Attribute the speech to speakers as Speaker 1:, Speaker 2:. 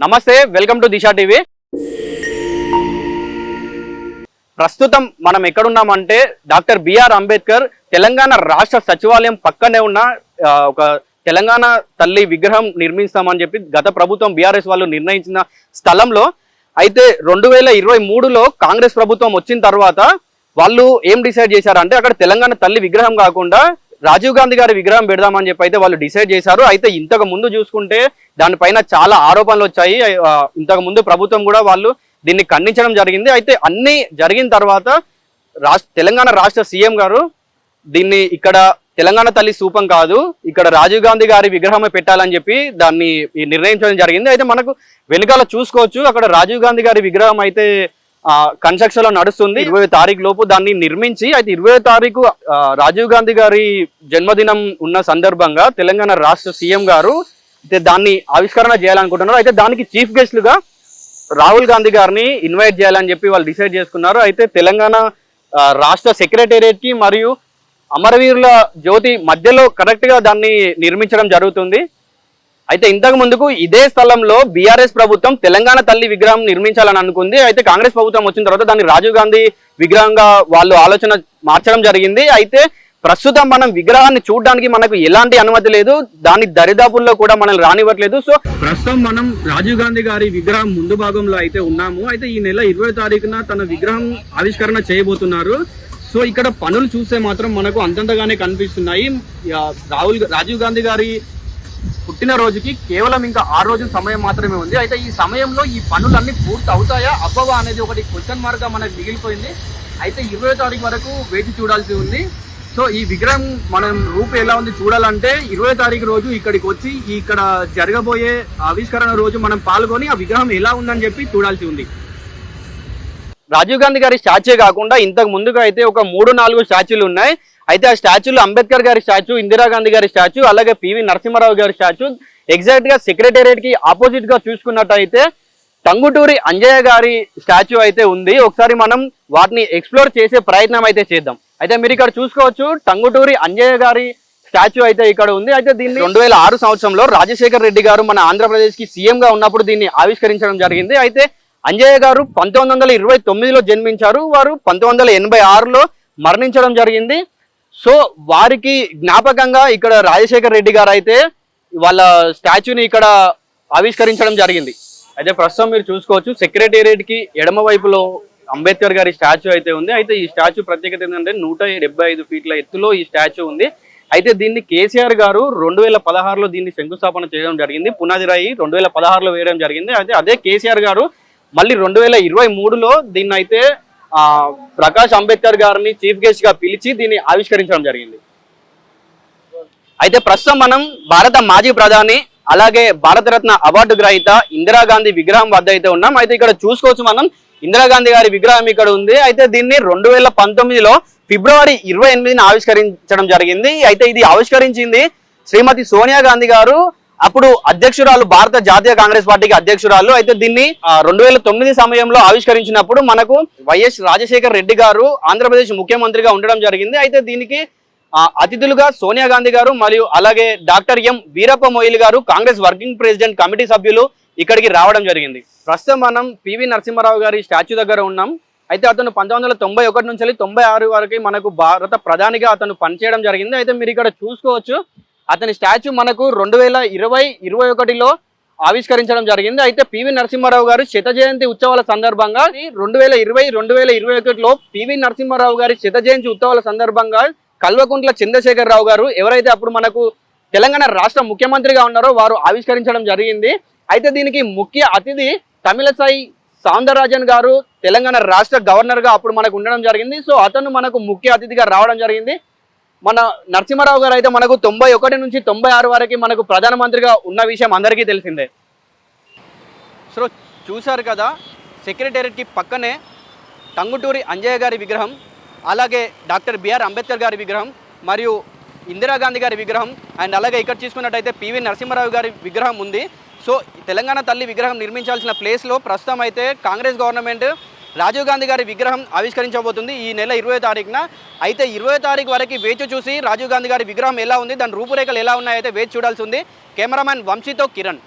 Speaker 1: నమస్తే welcome to Disha TV. ప్రస్తుతం మనం ఎక్కడున్నామంటే doctor B R Ambedkar Telangana రాష్ట్ర సచివాలయం పక్కనే ఉన్న ఒక తెలంగాణ తల్లి విగ్రహం నిర్మిస్తామని చెప్పి గత ప్రభుత్వం బీఆర్ఎస్ వాళ్ళు నిర్ణయించిన స్థలంలో. అయితే రెండు వేల ఇరవై మూడులో కాంగ్రెస్ ప్రభుత్వం వచ్చిన తర్వాత వాళ్ళు ఏం డిసైడ్ చేశారంటే అక్కడ తెలంగాణ తల్లి విగ్రహం కాకుండా రాజీవ్ గాంధీ గారి విగ్రహం పెడదామని చెప్పి అయితే వాళ్ళు డిసైడ్ చేశారు. అయితే ఇంతకు ముందు చూసుకుంటే దానిపైన చాలా ఆరోపణలు వచ్చాయి. ఇంతకు ముందు ప్రభుత్వం కూడా వాళ్ళు దీన్ని ఖండించడం జరిగింది. అయితే అన్ని జరిగిన తర్వాత రాష్ట్ర తెలంగాణ రాష్ట్ర సీఎం గారు దీన్ని ఇక్కడ తెలంగాణ తల్లి సూపం కాదు ఇక్కడ రాజీవ్ గాంధీ గారి విగ్రహమే పెట్టాలని చెప్పి దాన్ని నిర్ణయించడం జరిగింది. అయితే మనకు వెనుకాల చూసుకోవచ్చు. అక్కడ రాజీవ్ గాంధీ గారి విగ్రహం అయితే కన్స్ట్రక్షన్లో నడుస్తుంది. ఇరవై తారీఖు లోపు దాన్ని నిర్మించి అయితే ఇరవై తారీఖు రాజీవ్ గాంధీ గారి జన్మదినం ఉన్న సందర్భంగా తెలంగాణ రాష్ట్ర సీఎం గారు అయితే దాన్ని ఆవిష్కరణ చేయాలనుకుంటున్నారు. అయితే దానికి చీఫ్ గెస్ట్లుగా రాహుల్ గాంధీ గారిని ఇన్వైట్ చేయాలని చెప్పి వాళ్ళు డిసైడ్ చేసుకున్నారు. అయితే తెలంగాణ రాష్ట్ర సెక్రటేరియట్కి మరియు అమరవీరుల జ్యోతి మధ్యలో కరెక్ట్గా దాన్ని నిర్మించడం జరుగుతుంది. అయితే ఇంతకు ముందుకు ఇదే స్థలంలో బీఆర్ఎస్ ప్రభుత్వం తెలంగాణ తల్లి విగ్రహం నిర్మించాలని అనుకుంది. అయితే కాంగ్రెస్ ప్రభుత్వం వచ్చిన తర్వాత దాన్ని రాజీవ్ గాంధీ విగ్రహంగా వాళ్ళు ఆలోచన మార్చడం జరిగింది. అయితే ప్రస్తుతం మనం విగ్రహాన్ని చూడడానికి మనకు ఎలాంటి అనుమతి లేదు. దాని దరిదాపుల్లో కూడా మనల్ని రానివ్వట్లేదు. సో ప్రస్తుతం మనం రాజీవ్ గాంధీ గారి విగ్రహం ముందు భాగంలో అయితే ఉన్నాము. అయితే ఈ నెల ఇరవై తారీఖున తన విగ్రహం ఆవిష్కరణ చేయబోతున్నారు. సో ఇక్కడ పనులు చూస్తే మాత్రం మనకు అంతంతగానే కనిపిస్తున్నాయి. రాహుల్ రాజీవ్ గాంధీ గారి పుట్టినరోజుకి కేవలం ఇంకా ఆ రోజు సమయం మాత్రమే ఉంది. అయితే ఈ సమయంలో ఈ పనులన్నీ పూర్తి అవుతాయా? అవ్వవా అనేది ఒకటి క్వశ్చన్ మార్క్గా మనకు మిగిలిపోయింది. అయితే ఇరవై తారీఖు వరకు వేచి చూడాల్సి ఉంది. సో ఈ విగ్రహం మనం రూపు ఎలా ఉంది చూడాలంటే ఇరవై తారీఖు రోజు ఇక్కడికి వచ్చి ఇక్కడ జరగబోయే ఆవిష్కరణ రోజు మనం పాల్గొని ఆ విగ్రహం ఎలా ఉందని చెప్పి చూడాల్సి ఉంది. రాజీవ్ గాంధీ గారి స్టాచ్యూ కాకుండా ఇంతకు ముందుగా అయితే ఒక మూడు నాలుగు స్టాచ్యూలు ఉన్నాయి. అయితే ఆ స్టాచ్యూలు అంబేద్కర్ గారి స్టాచ్యూ ఇందిరాగాంధీ గారి స్టాచ్యూ అలాగే పివి నరసింహారావు గారి స్టాచ్యూ. ఎగ్జాక్ట్గా సెక్రటేరియట్కి ఆపోజిట్గా చూసుకున్నట్టయితే టంగుటూరి అంజయ్య గారి స్టాచ్యూ అయితే ఉంది. ఒకసారి మనం వాటిని ఎక్స్ప్లోర్ చేసే ప్రయత్నం అయితే చేద్దాం. అయితే మీరు ఇక్కడ చూసుకోవచ్చు టంగుటూరి అంజయ్య గారి స్టాచ్యూ అయితే ఇక్కడ ఉంది. అయితే దీన్ని రెండు వేల ఆరు సంవత్సరంలో రాజశేఖర్ రెడ్డి గారు మన ఆంధ్రప్రదేశ్కి సీఎం గా ఉన్నప్పుడు దీన్ని ఆవిష్కరించడం జరిగింది. అయితే అంజయ్య గారు పంతొమ్మిది వందల ఇరవై తొమ్మిదిలో జన్మించారు. వారు పంతొమ్మిది వందల ఎనభై ఆరులో మరణించడం జరిగింది. సో వారికి జ్ఞాపకంగా ఇక్కడ రాజశేఖర్ రెడ్డి గారు అయితే వాళ్ళ స్టాచ్యూని ఇక్కడ ఆవిష్కరించడం జరిగింది. అయితే ప్రస్తుతం మీరు చూసుకోవచ్చు సెక్రటేరియట్కి ఎడమ వైపులో అంబేద్కర్ గారి స్టాచ్యూ అయితే ఉంది. అయితే ఈ స్టాచ్యూ ప్రత్యేకత ఏంటంటే నూట డెబ్బై ఐదు ఫీట్ల ఎత్తులో ఈ స్టాచ్యూ ఉంది. అయితే దీన్ని కేసీఆర్ గారు రెండు వేల పదహారులో దీన్ని శంకుస్థాపన చేయడం జరిగింది. పునాది రాయి రెండు వేల పదహారులో వేయడం జరిగింది. అయితే అదే కేసీఆర్ గారు మళ్ళీ రెండు వేల ఇరవై మూడులో దీన్ని అయితే ప్రకాష్ అంబేద్కర్ గారిని చీఫ్ గెస్ట్గా పిలిచి దీన్ని ఆవిష్కరించడం జరిగింది. అయితే ప్రస్తుతం మనం భారత మాజీ ప్రధాని అలాగే భారతరత్న అవార్డు గ్రహీత ఇందిరాగాంధీ విగ్రహం వద్ద అయితే ఉన్నాం. అయితే ఇక్కడ చూసుకోవచ్చు మనం ఇందిరాగాంధీ గారి విగ్రహం ఇక్కడ ఉంది. అయితే దీన్ని రెండు వేల పంతొమ్మిదిలో ఫిబ్రవరి ఇరవై ఎనిమిదిని ఆవిష్కరించడం జరిగింది. అయితే ఇది ఆవిష్కరించింది శ్రీమతి సోనియా గాంధీ గారు. అప్పుడు అధ్యక్షురాలు భారత జాతీయ కాంగ్రెస్ పార్టీకి అధ్యక్షురాలు. అయితే దీన్ని రెండు వేల తొమ్మిది సమయంలో ఆవిష్కరించినప్పుడు మనకు వైఎస్ రాజశేఖర్ రెడ్డి గారు ఆంధ్రప్రదేశ్ ముఖ్యమంత్రిగా ఉండడం జరిగింది. అయితే దీనికి అతిథులుగా సోనియా గాంధీ గారు మరియు అలాగే డాక్టర్ ఎం వీరప్ప మొయిల్ గారు కాంగ్రెస్ వర్కింగ్ ప్రెసిడెంట్ కమిటీ సభ్యులు ఇక్కడికి రావడం జరిగింది. ప్రస్తుతం మనం పివి నరసింహారావు గారి స్టాచ్యూ దగ్గర ఉన్నాం. అయితే అతను పంతొమ్మిది వందల తొంభై ఒకటి నుంచి తొంభై ఆరు వరకు మనకు భారత ప్రధానిగా అతను పనిచేయడం జరిగింది. అయితే మీరు ఇక్కడ చూసుకోవచ్చు అతని స్టాచ్యూ మనకు రెండు వేల ఇరవై ఇరవై ఒకటిలో ఆవిష్కరించడం జరిగింది. అయితే పివి నరసింహారావు గారు శత జయంతి ఉత్సవాల సందర్భంగా రెండు వేల ఇరవై రెండు వేల ఇరవై ఒకటిలో పివి నరసింహారావు గారి శత జయంతి ఉత్సవాల సందర్భంగా కల్వకుంట్ల చంద్రశేఖర్ రావు గారు ఎవరైతే అప్పుడు మనకు తెలంగాణ రాష్ట్ర ముఖ్యమంత్రిగా ఉన్నారో వారు ఆవిష్కరించడం జరిగింది. అయితే దీనికి ముఖ్య అతిథి తమిళసాయి సౌందరరాజన్ గారు తెలంగాణ రాష్ట్ర గవర్నర్గా అప్పుడు మనకు ఉండడం జరిగింది. సో అతను మనకు ముఖ్య అతిథిగా రావడం జరిగింది. మన నరసింహారావు గారు అయితే మనకు తొంభై ఒకటి నుంచి తొంభై ఆరు వరకు మనకు ప్రధానమంత్రిగా ఉన్న విషయం అందరికీ తెలిసిందే. సో చూశారు కదా సెక్రటేరియట్కి పక్కనే టంగుటూరి అంజయ్య గారి విగ్రహం అలాగే డాక్టర్ బిఆర్ అంబేద్కర్ గారి విగ్రహం మరియు ఇందిరాగాంధీ గారి విగ్రహం అండ్ అలాగే ఇక్కడ చూసుకున్నట్టయితే పివి నరసింహారావు గారి విగ్రహం ఉంది. సో తెలంగాణ తల్లి విగ్రహం నిర్మించాల్సిన ప్లేస్లో ప్రస్తుతం అయితే కాంగ్రెస్ గవర్నమెంట్ రాజీవ్ గాంధీ గారి విగ్రహం ఆవిష్కరించబోతుంది ఈ నెల ఇరవై తారీఖున. అయితే ఇరవై తారీఖు వరకు వేచి చూసి రాజీవ్ గాంధీ గారి విగ్రహం ఎలా ఉంది దాని రూపురేఖలు ఎలా ఉన్నాయో అయితే వేచి చూడాల్సి ఉంది. కెమెరామ్యాన్ వంశీతో కిరణ్.